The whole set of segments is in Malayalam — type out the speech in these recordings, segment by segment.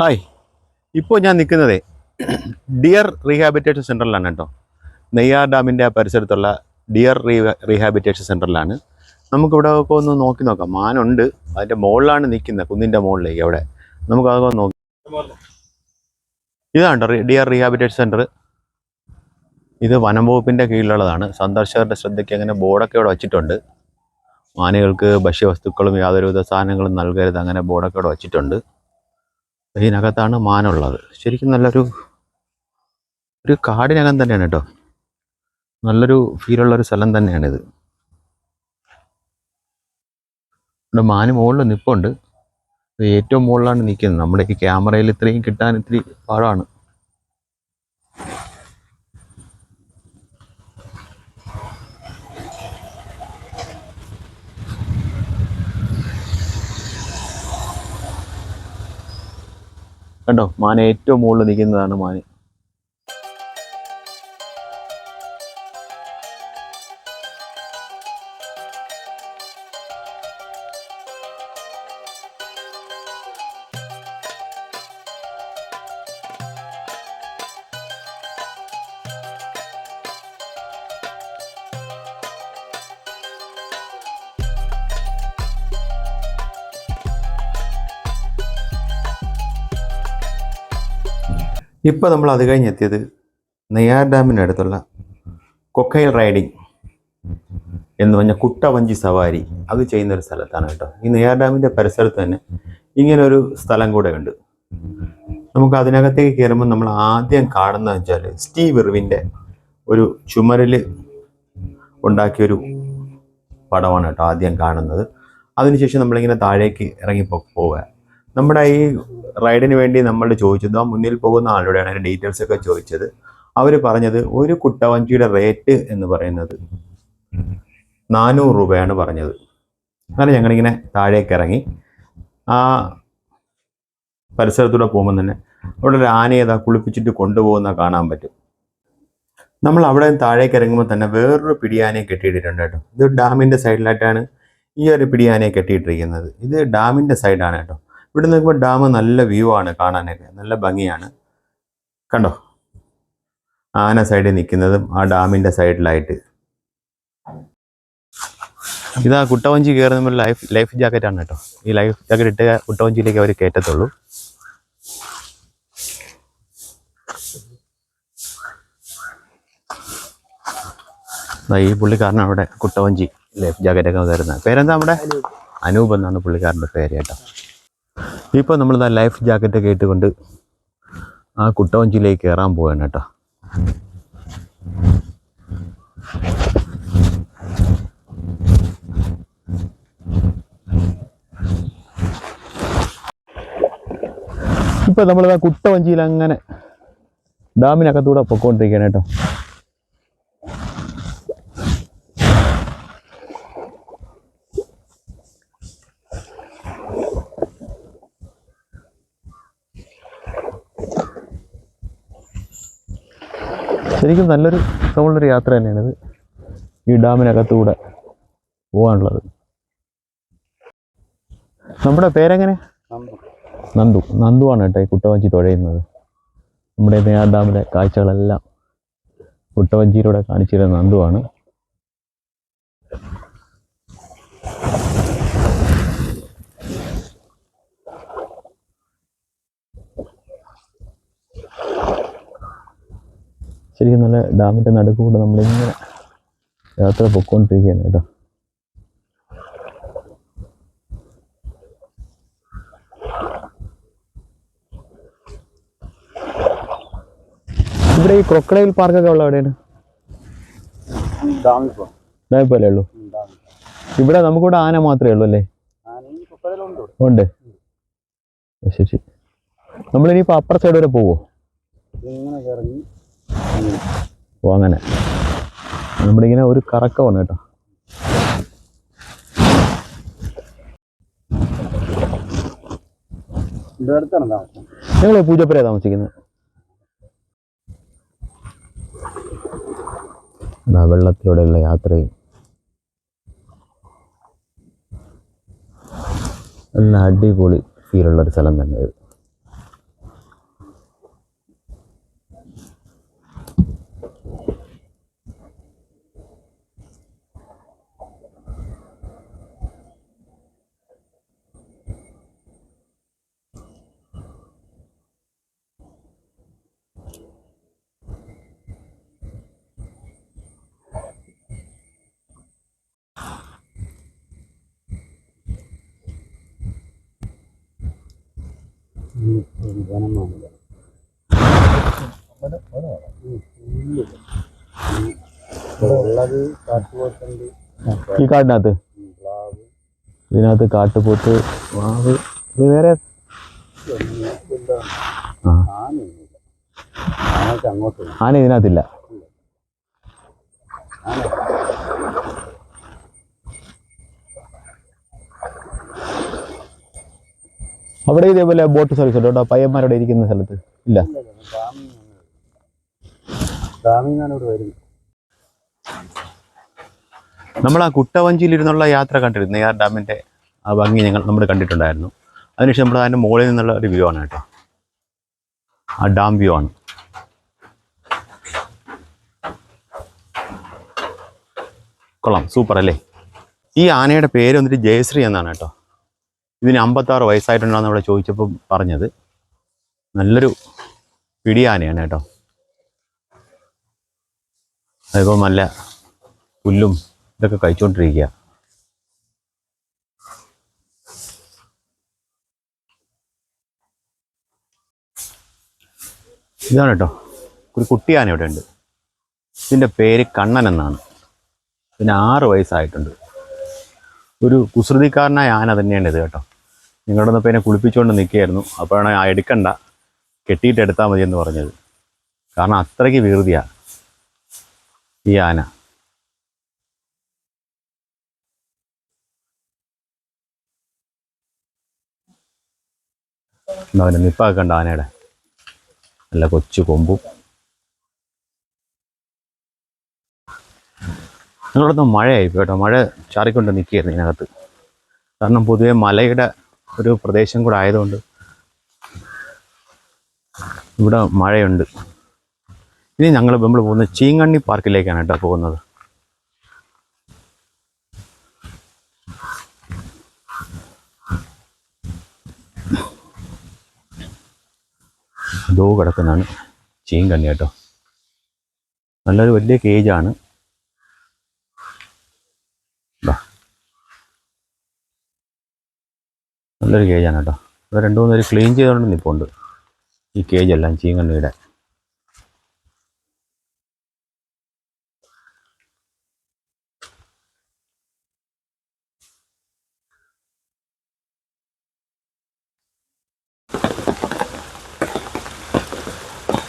ഹായ്. ഇപ്പോൾ ഞാൻ നിൽക്കുന്നത് ഡിയർ റീഹാബിറ്റേഷൻ സെന്ററിലാണ് കേട്ടോ. നെയ്യാർ ഡാമിന്റെ ആ പരിസരത്തുള്ള ഡിയർ റീ റീഹാബിറ്റേഷൻ സെന്ററിലാണ് നമുക്കിവിടെ ഒക്കെ ഒന്ന് നോക്കി നോക്കാം. മാനുണ്ട്. അതിന്റെ മുകളിലാണ് നിൽക്കുന്നത് കുന്നിന്റെ മുകളിലേക്ക് അവിടെ. നമുക്ക് അതൊക്കെ നോക്കി ഇതാണ് ഡിയർ റീഹാബിറ്റേഷൻ സെന്റർ ഇത് വനം വകുപ്പിന്റെ കീഴിലുള്ളതാണ്. സന്ദർശകരുടെ ശ്രദ്ധയ്ക്ക് അങ്ങനെ ബോർഡൊക്കെ ഇവിടെ വച്ചിട്ടുണ്ട്. മാനുകൾക്ക് ഭക്ഷ്യവസ്തുക്കളും യാതൊരുവിധ സാധനങ്ങളും നൽകരുത്. അങ്ങനെ ബോർഡൊക്കെ ഇവിടെ വച്ചിട്ടുണ്ട്. ഇതിനകത്താണ് മാനുള്ളത്. ശരിക്കും നല്ലൊരു ഒരു കാടിനകം തന്നെയാണ് കേട്ടോ. നല്ലൊരു ഫീലുള്ളൊരു സ്ഥലം തന്നെയാണിത്. ഇവിടെ മാന് മുകളിൽ നിൽപ്പുണ്ട് ഏറ്റവും മുകളിലാണ് നിൽക്കുന്നത്. നമ്മുടെ ഈ ക്യാമറയിൽ ഇത്രയും കിട്ടാൻ ഇത്തിരി പാടാണ്. കണ്ടോ? മാന ഏറ്റവും മുകളിൽ നിൽക്കുന്നതാണ് മാന്. ഇപ്പോൾ നമ്മൾ അത് കഴിഞ്ഞെത്തിയത് നെയ്യാർ ഡാമിന്റെ അടുത്തുള്ള കൊക്കൈൽ റൈഡിങ് എന്ന് പറഞ്ഞ കുട്ടവഞ്ചി സവാരി. അത് ചെയ്യുന്ന ഒരു സ്ഥലത്താണ് കേട്ടോ. ഈ നെയ്യാർ ഡാമിന്റെ പരിസരത്ത് തന്നെ ഇങ്ങനൊരു സ്ഥലം കൂടെ ഉണ്ട് നമുക്ക് അതിനകത്തേക്ക് കയറുമ്പോൾ നമ്മൾ ആദ്യം കാണുന്നത് വെച്ചാൽ സ്റ്റീവ് ഇർവിന്റെ ഒരു ചുമരിൽ ഉണ്ടാക്കിയൊരു പടമാണ് കേട്ടോ ആദ്യം കാണുന്നത്. അതിനുശേഷം നമ്മളിങ്ങനെ താഴേക്ക് ഇറങ്ങി പോവുക. നമ്മുടെ ഈ റൈഡിന് വേണ്ടി നമ്മൾ ചോദിച്ചത് ആ മുന്നിൽ പോകുന്ന ആളുടെയാണ് അതിന്റെ ഡീറ്റെയിൽസ് ഒക്കെ ചോദിച്ചത്. അവർ പറഞ്ഞത് ഒരു കുട്ടവഞ്ചിയുടെ റേറ്റ് എന്ന് പറയുന്നത് നാനൂറ് രൂപയാണ് പറഞ്ഞത്. അങ്ങനെ ഞങ്ങളിങ്ങനെ താഴേക്ക് ഇറങ്ങി. ആ പരിസരത്തൂടെ പോകുമ്പോൾ തന്നെ അവിടെ ഒരു ആനയെ കുളിപ്പിച്ചിട്ട് കൊണ്ടുപോകുന്ന കാണാൻ പറ്റും. നമ്മൾ അവിടെ താഴേക്ക് ഇറങ്ങുമ്പോൾ തന്നെ വേറൊരു പിടിയാനയെ കെട്ടിയിട്ടിട്ടുണ്ട് കേട്ടോ. ഇത് ഡാമിന്റെ സൈഡിലായിട്ടാണ് ഈ ഒരു പിടിയാനയെ കെട്ടിയിട്ടിരിക്കുന്നത്. ഇത് ഡാമിന്റെ സൈഡാണ് കേട്ടോ. ഇവിടെ നിൽക്കുമ്പോൾ ഡാം നല്ല വ്യൂ ആണ് കാണാനൊക്കെ നല്ല ഭംഗിയാണ്. കണ്ടോ? ആന സൈഡിൽ നിൽക്കുന്നതും ആ ഡാമിന്റെ സൈഡിലായിട്ട് ഇതാ കുട്ടവഞ്ചി കയറുന്ന ലൈഫ് ലൈഫ് ആണ് കേട്ടോ. ഈ ലൈഫ് ജാക്കറ്റ് ഇട്ട് കുട്ടവഞ്ചിയിലേക്ക് അവർ കയറ്റത്തുള്ളൂ. ഈ പുള്ളിക്കാരനാണ് അവിടെ കുട്ടവഞ്ചി ലൈഫ് ജാക്കറ്റ് ഒക്കെ തരുന്നത്. പേരെന്താ അവിടെ? അനൂപ് എന്നാണ് പുള്ളിക്കാരന്റെ പേര് കേട്ടോ. ഇപ്പോൾ നമ്മൾ നമ്മളിതാ ലൈഫ് ജാക്കറ്റൊക്കെ ഇട്ടുകൊണ്ട് ആ കുട്ടവഞ്ചിയിലേക്ക് കയറാൻ പോവാണ് കേട്ടോ. നമ്മൾ നമ്മളിതാ കുട്ടവഞ്ചിയിൽ അങ്ങനെ ഡാമിനകത്തൂടെ പൊക്കോണ്ടിരിക്കുകയാണ് കേട്ടോ. ശരിക്കും നല്ലൊരു രസമുള്ളൊരു യാത്ര തന്നെയാണിത് ഈ ഡാമിനകത്തൂടെ പോകാനുള്ളത് നമ്മുടെ പേരെങ്ങനെ? നന്ദു. നന്ദുവാണ് കേട്ടോ ഈ കുട്ടവഞ്ചി തുഴയുന്നത്. നമ്മുടെ നെയ്യാർ ഡാമിലെ കാഴ്ചകളെല്ലാം കുട്ടവഞ്ചിയിലൂടെ കാണിച്ചിരുന്ന നന്ദുവാണ് ശരിക്കും നല്ല ഡാമിന്റെ നടുക്കൂടെ നമ്മളിങ്ങനെ യാത്ര പൊക്കോണ്ടിരിക്കുകയാണ് കേട്ടോ. ഇവിടെ ഈ ക്രൊക്കഡൈൽ പാർക്കൊക്കെ ഉള്ള എവിടെയാണ്? ഡാമിൽ പോലെ ഉള്ളൂ. ഇവിടെ നമുക്കിവിടെ ആന മാത്രമേ ഉള്ളൂ അല്ലേ? ഉണ്ട് ശരി. നമ്മളിനിയിപ്പോൾ അപ്പുറ സൈഡ് വരെ പോവോ? ഇങ്ങനെ ഓ അങ്ങനെ. നമ്മളിങ്ങനെ ഒരു കറക്കമാണ് കേട്ടോ. ഞങ്ങൾ പൂജപ്പുരയാണ് താമസിക്കുന്നത്. വെള്ളത്തിലൂടെയുള്ള യാത്രയും. നല്ല അടിപൊളി ഫീലുള്ള ഒരു സ്ഥലം തന്നെ ഇത്. വനമാണ് ഉള്ളത് കാട്ടുപോത്തുണ്ട്. ഈ കാടിനകത്ത്? പ്ലാവ്. ഇതിനകത്ത് കാട്ടുപോത്ത് വാവ് ഇത് വേറെ. ആന ഇതിനകത്തില്ല. അവിടെ ഇതേപോലെ ബോട്ട് സർവീസ് ഉണ്ട്? കേട്ടോ പയ്യന്മാരോടെ ഇരിക്കുന്ന സ്ഥലത്ത്? ഇല്ല. നമ്മൾ ആ കുട്ടവഞ്ചിയിലിരുന്നുള്ള യാത്ര കണ്ടിരുന്നു. നെയ്യാർ ഡാമിന്റെ ആ ഭംഗി ഞങ്ങൾ നമ്മൾ കണ്ടിട്ടുണ്ടായിരുന്നു. അതിനുശേഷം നമ്മൾ അതിന്റെ മുകളിൽ നിന്നുള്ള ഒരു വ്യൂ ആണ് കേട്ടോ. ആ ഡാം വ്യൂ ആണ്. കൊള്ളാം. സൂപ്പർ അല്ലേ? ഈ ആനയുടെ പേര് വന്നിട്ട് ജയശ്രീ എന്നാണ് കേട്ടോ. ഇതിന് അമ്പത്താറ് വയസ്സായിട്ടുണ്ടെന്ന് ഇവിടെ ചോദിച്ചപ്പോൾ പറഞ്ഞത്. നല്ലൊരു പിടിയാനയാണ് കേട്ടോ. അതിപ്പോൾ നല്ല പുല്ലും ഇതൊക്കെ കഴിച്ചുകൊണ്ടിരിക്കുക ഇതാണ് കേട്ടോ. ഒരു കുട്ടിയാന ഇവിടെ ഉണ്ട്. ഇതിന്റെ പേര് കണ്ണൻ എന്നാണ്. പിന്നെ ആറ് വയസ്സായിട്ടുണ്ട്. ഒരു കുസൃതിക്കാരനായ ആന തന്നെയാണ് ഇത് കേട്ടോ. നിങ്ങളുടെ ഒന്ന് എന്നെ കുളിപ്പിച്ചുകൊണ്ട് നിൽക്കുകയായിരുന്നു അപ്പോഴാണ് ആ എടുക്കണ്ട. കെട്ടിയിട്ട് എടുത്താൽ മതി എന്ന് പറഞ്ഞത്. കാരണം അത്രയ്ക്ക് വികൃതിയാണ് ഈ ആന. അവന്റെ നിപ്പൊക്കെ ആനയുടെ. നല്ല കൊച്ചു കൊമ്പും. നിങ്ങളുടെ മഴയായി കേട്ടോ. മഴ ചാറിക്കൊണ്ട് നിൽക്കുകയായിരുന്നു ഇതിനകത്ത്. കാരണം പൊതുവെ മലയുടെ ഒരു പ്രദേശം കൂടെ ആയതുകൊണ്ട് ഇവിടെ മഴയുണ്ട്. ഇനി ഞങ്ങൾ നമ്മൾ പോകുന്നത് ചീങ്കണ്ണി പാർക്കിലേക്കാണ് കേട്ടോ പോകുന്നത്. ദോ കിടക്കുന്നതാണ് ചീങ്കണ്ണി കേട്ടോ. നല്ലൊരു വലിയ കേജാണ് നല്ലൊരു കേജാണ് കേട്ടോ. ഇവിടെ രണ്ടു മൂന്ന് ക്ലീൻ ചെയ്തുകൊണ്ട് നിൽപ്പുണ്ട് ഈ കേജെല്ലാം ചീങ്കണ്ണിയുടെ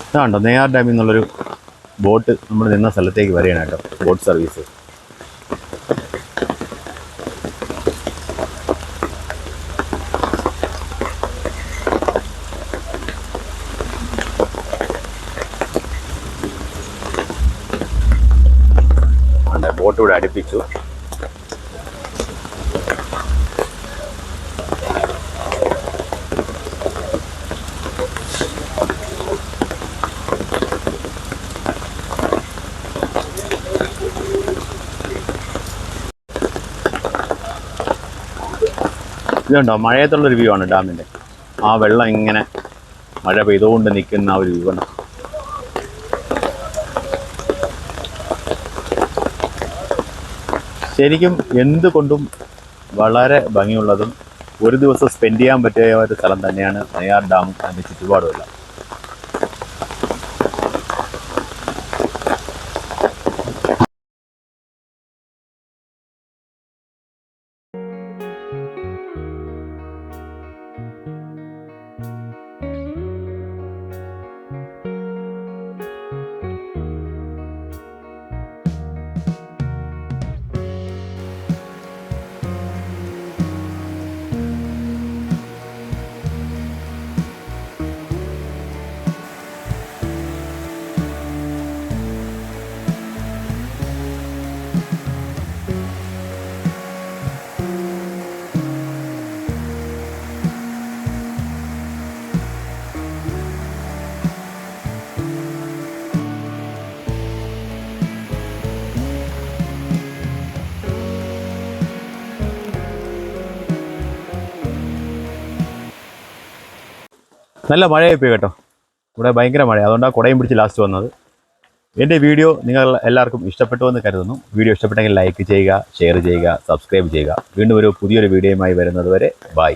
ഇതാണ്ടോ നെയ്യാർ ഡാമിൽ നിന്നുള്ളൊരു ബോട്ട് നമ്മൾ നിന്ന സ്ഥലത്തേക്ക് വരികയാണ് കേട്ടോ ബോട്ട് സർവീസ് ബോട്ട് ഇവിടെ അടുപ്പിച്ചു. ഇതുണ്ടോ? മഴയത്തുള്ളൊരു വ്യൂ ആണ് ഡാമിന്റെ ആ വെള്ളം ഇങ്ങനെ മഴ പെയ്തുകൊണ്ട് നിൽക്കുന്ന ഒരു വ്യൂ ആണ്. ശരിക്കും എന്തുകൊണ്ടും വളരെ ഭംഗിയുള്ളതും ഒരു ദിവസം സ്പെൻഡ് ചെയ്യാൻ പറ്റിയ ഒരു സ്ഥലം തന്നെയാണ് നെയ്യാർ ഡാമും അതിന്റെ ചുറ്റുപാടുമെല്ലാം. നല്ല മഴയായി പോയി കേട്ടോ. ഇവിടെ ഭയങ്കര മഴ അതുകൊണ്ടാണ് കുടയും പിടിച്ച് ലാസ്റ്റ് വന്നത്. എന്റെ വീഡിയോ നിങ്ങൾ എല്ലാവർക്കും ഇഷ്ടപ്പെട്ടു എന്ന് കരുതുന്നു. വീഡിയോ ഇഷ്ടപ്പെട്ടെങ്കിൽ ലൈക്ക് ചെയ്യുക ഷെയർ ചെയ്യുക സബ്സ്ക്രൈബ് ചെയ്യുക. വീണ്ടും ഒരു പുതിയൊരു വീഡിയോയുമായി വരുന്നത് വരെ. ബൈ